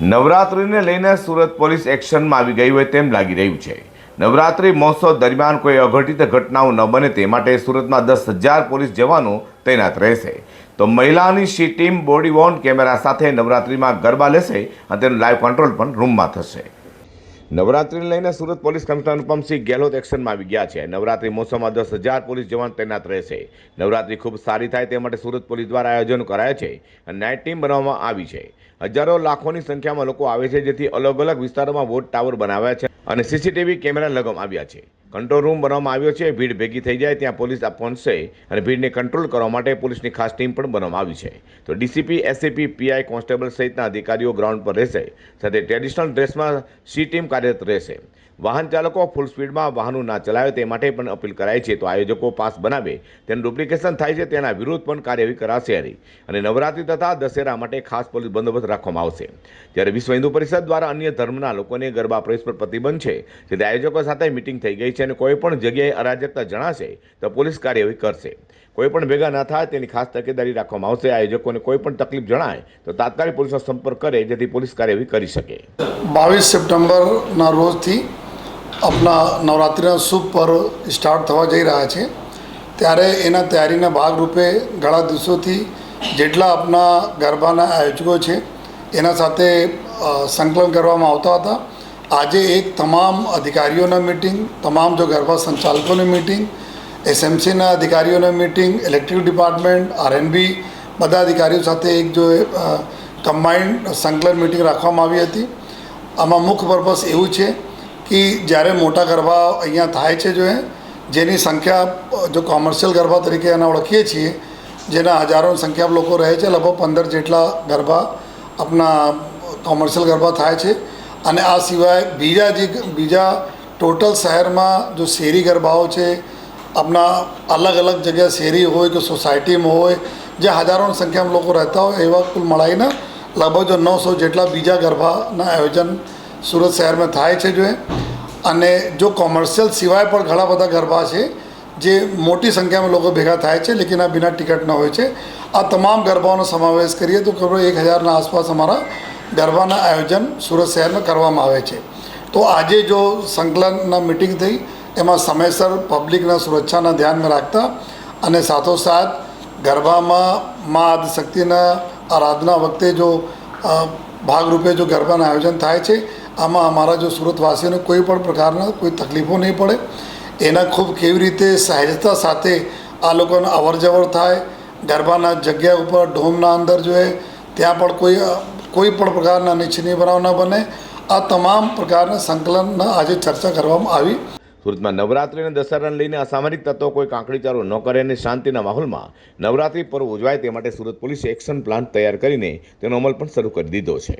નવરાત્રિને લઈને સુરત પોલીસ એક્શનમાં આવી ગઈ હોય તેમ લાગી રહ્યું છે. નવરાત્રિ મહોત્સવ દરમિયાન કોઈ અઘટિત ઘટનાઓ ન બને તે માટે સુરતમાં દસ હજાર પોલીસ જવાનો તૈનાત રહેશે. તો મહિલાની C team body worn camera સાથે નવરાત્રિમાં ગરબા લેશે અને તેનું લાઈવ કંટ્રોલ પણ રૂમમાં થશે. નવરાત્રિને લઈને સુરત પોલીસ કમિશનર અનુપમસિંહ ગેહલોત એક્શનમાં આવી ગયા છે. નવરાત્રિ મોસમમાં દસ હજાર પોલીસ જવાન તૈનાત રહેશે નવરાત્રિ ખૂબ સારી થાય તે માટે સુરત પોલીસ દ્વારા આયોજન કરાયા છે અને નાઇટ ટીમ બનાવવામાં આવી છે. હજારો લાખોની સંખ્યામાં લોકો આવે છે જેથી અલગ અલગ વિસ્તારોમાં વોટ ટાવર બનાવ્યા છે અને સીસીટીવી કેમેરા લગાવવામાં આવ્યા છે. કંટ્રોલ રૂમ બનાવવામાં આવ્યો છે. ભીડ ભેગી થઈ જાય ત્યાં પોલીસ પહોંચશે અને ભીડને કંટ્રોલ કરવા માટે પોલીસની ખાસ ટીમ પણ બનાવવામાં આવી છે. તો ડીસીપી એસએપી પીઆઈ, કોન્સ્ટેબલ સહિતના અધિકારીઓ ગ્રાઉન્ડ પર રહેશે. સાથે ટ્રેડિશનલ ડ્રેસમાં સી ટીમ કાર્યરત રહેશે. વાહન ચાલકો ફૂલ સ્પીડમાં વાહનો ના ચલાવે તે માટે પણ અપીલ કરાય છે. તો આયોજકો પાસ બનાવે, તેનું ડુપ્લિકેશન થાય છે, તેના વિરુદ્ધ પણ કાર્યવાહી કરાશે નહીં અને નવરાત્રિ તથા દશેરા માટે ખાસ પોલીસ બંદોબસ્ત રાખવામાં આવશે. જ્યારે વિશ્વ હિન્દુ પરિષદ દ્વારા અન્ય ધર્મના લોકોને ગરબા પ્રવેશ પર પ્રતિબંધ છે, જેથી આયોજકો સાથે મિટિંગ થઈ ગઈ છે અને કોઈ પણ જગ્યાએ અરાજકતા જણાશે, તો પોલીસ કાર્યવાહી કરશે. કોઈ પણ ભેગા ન થાય, તેની ખાસ તકેદારી રાખવામાં આવશે. આયોજકોને કોઈ પણ તકલીફ જણાય, તો તાત્કાલિક પોલીસનો સંપર્ક કરે, જેથી પોલીસ કાર્યવાહી કરી શકે. બાવીસ સપ્ટેમ્બરના રોજથી આપણા નવરાત્રિના શુભ પર્વ સ્ટાર્ટ થવા જઈ રહ્યા છે. ત્યારે એના તૈયારીના ભાગરૂપે ઘણા દિવસોથી જેટલા આપણા ગરબાના આયોજકો છે, એના સાથે સંકલન કરવામાં આવતા હતા. આજે એક તમામ અધિકારીઓના મિટિંગ તમામ જો ગરબા સંચાલકોની મિટિંગ એસએમસીના અધિકારીઓની મિટિંગ ઇલેક્ટ્રિક ડિપાર્ટમેન્ટ આરએનબી બધા અધિકારીઓ સાથે એક જો કમ્બાઇન્ડ સંકલન મિટિંગ રાખવામાં આવી હતી. આમાં મુખ્ય પર્પસ એવું છે કે જ્યારે મોટા ગરબા અહીંયા થાય છે જો એ, જેની સંખ્યા, જો કોમર્શિયલ ગરબા તરીકે એને ઓળખીએ છીએ, જેના હજારોની સંખ્યા લોકો રહે છે, લગભગ પંદર જેટલા ગરબા આપણા કોમર્શિયલ ગરબા થાય છે. અને આ સિવાય બીજા જે બીજા ટોટલ શહેરમાં જો શેરી ગરબાઓ છે આપણા અલગ અલગ જગ્યા શેરી હોય કે સોસાયટીમાં હોય જે હજારોની સંખ્યામાં લોકો રહેતા હોય, એવા કુલ મળાઈને લગભગ જો નવસો જેટલા બીજા ગરબાના આયોજન સુરત શહેરમાં થાય છે જો અને જો કોમર્શિયલ સિવાય પણ ઘણા બધા ગરબા છે, જે મોટી સંખ્યામાં લોકો ભેગા થાય છે, લેકિન આ બિના ટિકિટના હોય છે. આ તમામ ગરબાઓનો સમાવેશ કરીએ તો ખબર એક હજારના આસપાસ અમારા ગરબાના આયોજન સુરત શહેરમાં કરવામાં આવે છે. તો આજે જો સંકલનના મિટિંગ થઈ, એમાં સમયસર પબ્લિકના સુરક્ષાના ધ્યાનમાં રાખતા અને સાથોસાથ ગરબામાં મા આદિશક્તિના આરાધના વખતે જો ભાગરૂપે જો ગરબાનું આયોજન થાય છે, આમાં અમારા જો સુરતવાસીઓને કોઈ પણ પ્રકારના કોઈ તકલીફો નહીં પડે. એના ખૂબ કેવી રીતે સહેજતા સાથે આ લોકોને અવર જવર થાય, ગરબાના જગ્યા ઉપર ઢોમના અંદર જોઈએ ત્યાં પણ કોઈ કોઈ પણ પ્રકારના અનિચ્છનીય બનાવ ન બને. આ તમામ પ્રકારના સંકલનના આજે ચર્ચા કરવામાં આવી. સુરતમાં નવરાત્રી અને દશેરાને લઈને અસામાજિક તત્વો કોઈ કાંકડીચારો ન કરે અને શાંતિના માહોલમાં નવરાત્રી પર્વ ઉજવાય તે માટે સુરત પોલીસે એક્શન પ્લાન તૈયાર કરીને તેનો અમલ પણ શરૂ કરી દીધો છે.